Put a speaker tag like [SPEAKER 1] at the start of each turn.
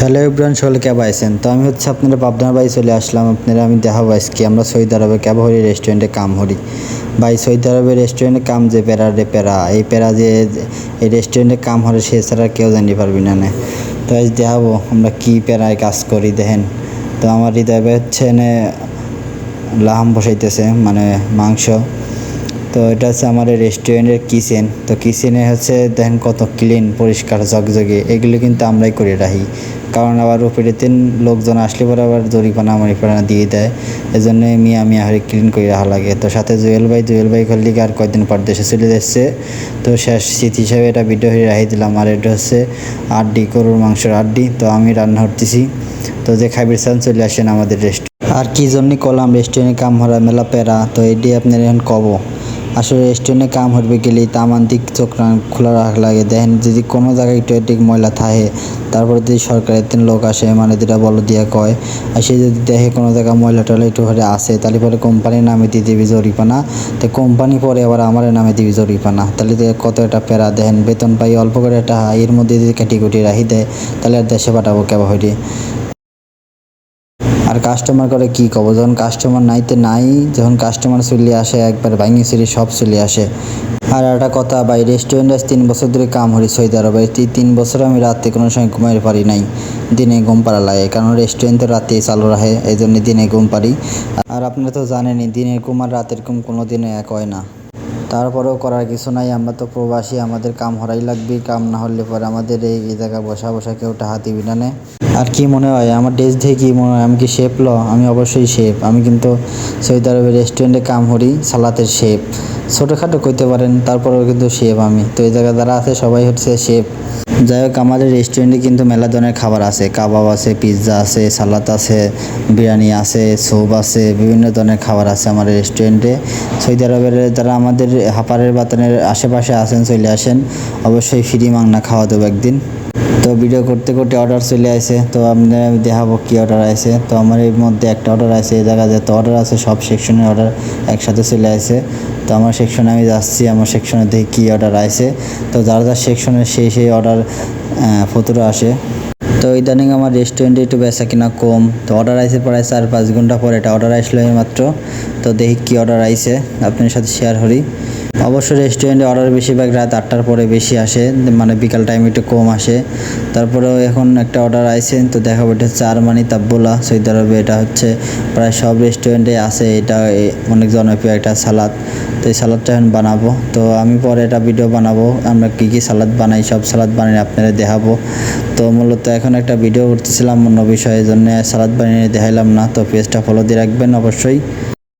[SPEAKER 1] Hello Ibran সকলে cab আইসেন। তো আমি হচ্ছে আপনারা পাবনার বাড়ি চলে আসলাম। আপনারা আমি দেখাবো আজকে। আমরা সৌদি আরবে ক্যাব হরি রেস্টুরেন্টে কাম হরি। ভাই সৈদ আরবের রেস্টুরেন্টে কাম যে প্যারা, রে প্যারা। এই প্যারা যে, এই রেস্টুরেন্টে কাম হরে সে ছাড়া কেউ জানি পারবি না, নে। তো আজ দেখাবো আমরা কী প্যারায় কাজ করি, দেখেন। তো আমার হৃদয় হচ্ছে এনে লাহাম বসাইতেছে মানে মাংস। তো এটা হচ্ছে আমার রেস্টুরেন্টের কিচেন তো কিচেনে হচ্ছে দেখেন কত ক্লিন পরিষ্কার, ঝকঝকে। এগুলো কিন্তু আমরাই করে রাখি। কারণ আবার উপরেতে লোকজন আসলে পরে আবার জরিপানা মরিপানা দিয়ে দেয়। এই জন্য মিয়া মিয়া হারে ক্লিন করে রাখা লাগে। তো সাথে জুয়েল ভাই জুয়েল ভাই করলে আর কয়েকদিন পর দেশে চলে যাচ্ছে। তো শেষ স্মৃতি হিসাবে এটা ভিডিও হয়ে রাখি দিলাম। আর এটা হচ্ছে আড্ডি, গরুর মাংসের আড্ডি। তো আমি রান্না করতেছি। তো যে খাইবির চান চলে আসেন আমাদের রেস্টুরেন্ট আর কি জন্য কলাম রেস্টুরেন্টে কাম হরা মেলা প্যারা তো এটি আপনার এখন কব। আসলে রেস্টুরেন্টে কাম হরবে গেলে তামান দিক চোখ খোলা রাখা লাগে। দেখেন, যদি কোনো জায়গায় একটু একটু ময়লা থাকে, তারপরে যদি সরকারের তিন লোক আসে মানে যেটা বলো দিয়া কয়, আর সে যদি দেখে কোনো জায়গায় ময়লা টয়লা একটু ঘরে আসে, তাহলে পরে কোম্পানির নামে দিয়ে দিবি জরিপানা তো কোম্পানি পরে আবার আমার নামে দিবি জরিপানা তাহলে কত একটা প্যারা, দেখেন, বেতন পাই অল্প করে একটা এর মধ্যে যদি কুটি রাখি দেয়, তাহলে আর দেশে পাঠাবো কেবা হইরে আর কাস্টমার করে কি কব? যখন কাস্টমার নাইতে নাই, যখন কাস্টমার চলে আসে, একবার ভাঙি চুরি, সব চলে আসে। আর একটা কথা, ভাই রেস্টুরেন্টে তিন বছর ধরে কাম হরি সৌদি আরবে। এই তিন বছর আমি রাতে কোনো সময় ঘুমাইতে পারি নাই। দিনে ঘুম পাড়া লাগে, কারণ রেস্টুরেন্ট তো রাতে চালু রাখে এই জন্য দিনে ঘুম পারি আর আপনারা তো জানেনই, দিনের ঘুম আর রাতের ঘুম কোনো দিনে এক হয় না। তারপরেও করার কিছু নাই, আমরা তো প্রবাসী, আমাদের কাম হরাই লাগবে, কাম না হলে পরে আমাদের এই জায়গায় বসা বসা কেউ টাহা দিবি না। আর কি মনে হয়, আমার ড্রেস দেখে কি মনে হয়, আমি কি শেপ ল? আমি অবশ্যই শেপ আমি কিন্তু সৌদি আরবের রেস্টুরেন্টে কাম হরি, সালাতের শেপ ছোটোখাটো করতে পারেন, তারপরেও কিন্তু শেপ আমি। তো এই জায়গায় যারা আছে, সবাই হচ্ছে শেপ যাই হোক, আমাদের রেস্টুরেন্টে কিন্তু মেলা ধরনের খাবার আছে। কাবাব আছে পিৎজা আছে সালাদ আছে, বিরিয়ানি আছে স্যুপ আছে, বিভিন্ন ধরনের খাবার আছে আমাদের রেস্টুরেন্টে সৌদি আরবের তারা আমাদের হাপারের বাতানের আশেপাশে আসেন চলে আসেন, অবশ্যই ফ্রি মাংনা খাওয়া দেবো একদিন। তো ভিডিও করতে করতে অর্ডার চলে আসে। তো আপনাদের আমি দেখাবো কী অর্ডার আছে তো আমার এর মধ্যে একটা অর্ডার আছে এই জায়গায় যত অর্ডার আছে, সব সেকশনের অর্ডার একসাথে চলে আসে। তো আমার সেকশনে আমি যাচ্ছি, আমার সেকশনে দেখি কী অর্ডার আছে তো যার যার সেকশনে সেই সেই অর্ডার ফতুরা আসে। তো ইদানিং আমার রেস্টুরেন্টে একটু বেচা কিনা কম। তো অর্ডার আইসে প্রায় চার পাঁচ ঘণ্টা পরে এটা অর্ডার আসলো মাত্র তো দেখি কী অর্ডার আইসে আপনার সাথে শেয়ার করি। অবশ্য রেস্টুরেন্টে অর্ডার বেশিরভাগ রাত আটটার পরে বেশি আসে মানে বিকাল টাইম একটু কম আসে। তারপরেও এখন একটা অর্ডার আইসে তো দেখাবো এটা হচ্ছে আরমানি তাব্বুলা সৌদি আরবে, এটা হচ্ছে প্রায় সব রেস্টুরেন্টে আছে, এটা অনেক জনপ্রিয় একটা সালাদ। তো এই সালাদটা এখন বানাবো। তো আমি পরে এটা ভিডিও বানাবো, আমরা কী কী সালাদ বানাই, সব সালাদ বানিয়ে আপনারা দেখাবো। তো মূলত এখন একটা ভিডিও করতেছিলাম অন্য বিষয়ের জন্য সালাদ বানিয়ে দেখাইলাম না, তো পেজটা ফলো দিয়ে রাখবেন অবশ্যই।